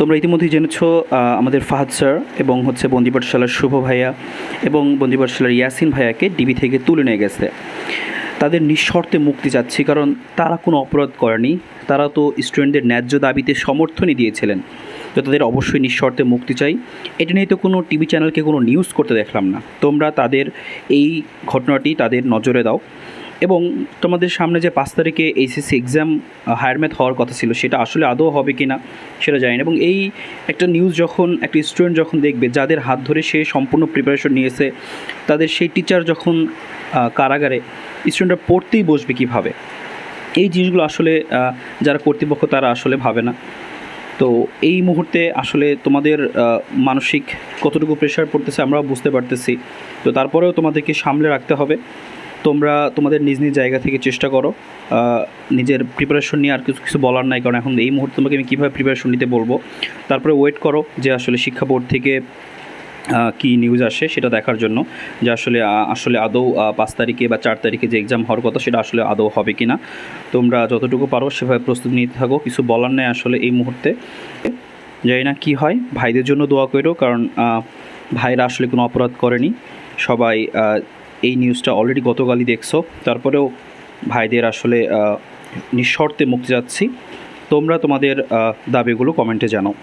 তোমরা ইতিমধ্যেই জেনেছো আমাদের ফাহাদ স্যার এবং হচ্ছে বন্দি পাঠশালার শুভ ভাইয়া এবং বন্দি পাঠশালার ইয়াসিন ভাইয়াকে ডিবি থেকে তুলে নিয়ে গেছে। তাদের নিঃশর্তে মুক্তি চাচ্ছি কারণ তারা কোনো অপরাধ করেনি। তারা তো স্টুডেন্টদের ন্যায্য দাবিতে সমর্থনই দিয়েছিলেন। তো তাদের অবশ্যই নিঃশর্তে মুক্তি চাই। এটা নিয়ে তো কোনো টিভি চ্যানেলকে কোনো নিউজ করতে দেখলাম না। তোমরা তাদের এই ঘটনাটি তাদের নজরে দাও। এবং তোমাদের সামনে যে পাঁচ তারিখে এইচএসসি এক্সাম হায়ার ম্যাথ হওয়ার কথা ছিল, সেটা আসলে আদৌ হবে কি না সেটা জানি না। এবং এই একটা নিউজ যখন, একটা স্টুডেন্ট যখন দেখবে, যাদের হাত ধরে সে সম্পূর্ণ প্রিপারেশন নিয়েছে, তাদের সেই টিচার যখন কারাগারে স্টুডেন্টরা পড়তেই বসবে কীভাবে? এই জিনিসগুলো আসলে যারা কর্তৃপক্ষ তারা আসলে ভাবে না। তো এই মুহূর্তে আসলে তোমাদের মানসিক কতটুকু প্রেশার পড়তেছে আমরাও বুঝতে পারতেছি। তো তারপরেও তোমাদেরকে সামলে রাখতে হবে। তোমরা তোমাদের নিজ নিজ জায়গা থেকে চেষ্টা করো। নিজের প্রিপারেশন নিয়ে আর কিছু কিছু বলার নাই, কারণ এখন এই মুহূর্তে তোমাকে আমি কীভাবে প্রিপারেশন নিতে বলব। তারপরে ওয়েট করো যে আসলে শিক্ষা বোর্ড থেকে কী নিউজ আসে সেটা দেখার জন্য, যে আসলে আসলে আদৌ পাঁচ তারিখে বা চার তারিখে যে এক্সাম হওয়ার কথা সেটা আসলে আদৌ হবে কি না তোমরা যতটুকু পারো সেভাবে প্রস্তুতি নিতে থাকো, কিছু বলার নেই আসলে এই মুহূর্তে। জানি না কী হয়, ভাইদের জন্য দোয়া করো, কারণ ভাইরা আসলে কোনো অপরাধ করেনি। সবাই এই নিউজটা অলরেডি গতকালই দেখছ। তারপরেও ভাইদের আসলে নিঃশর্তে মুক্তি যাচ্ছি তোমরা তোমাদের দাবিগুলো কমেন্টে জানাও।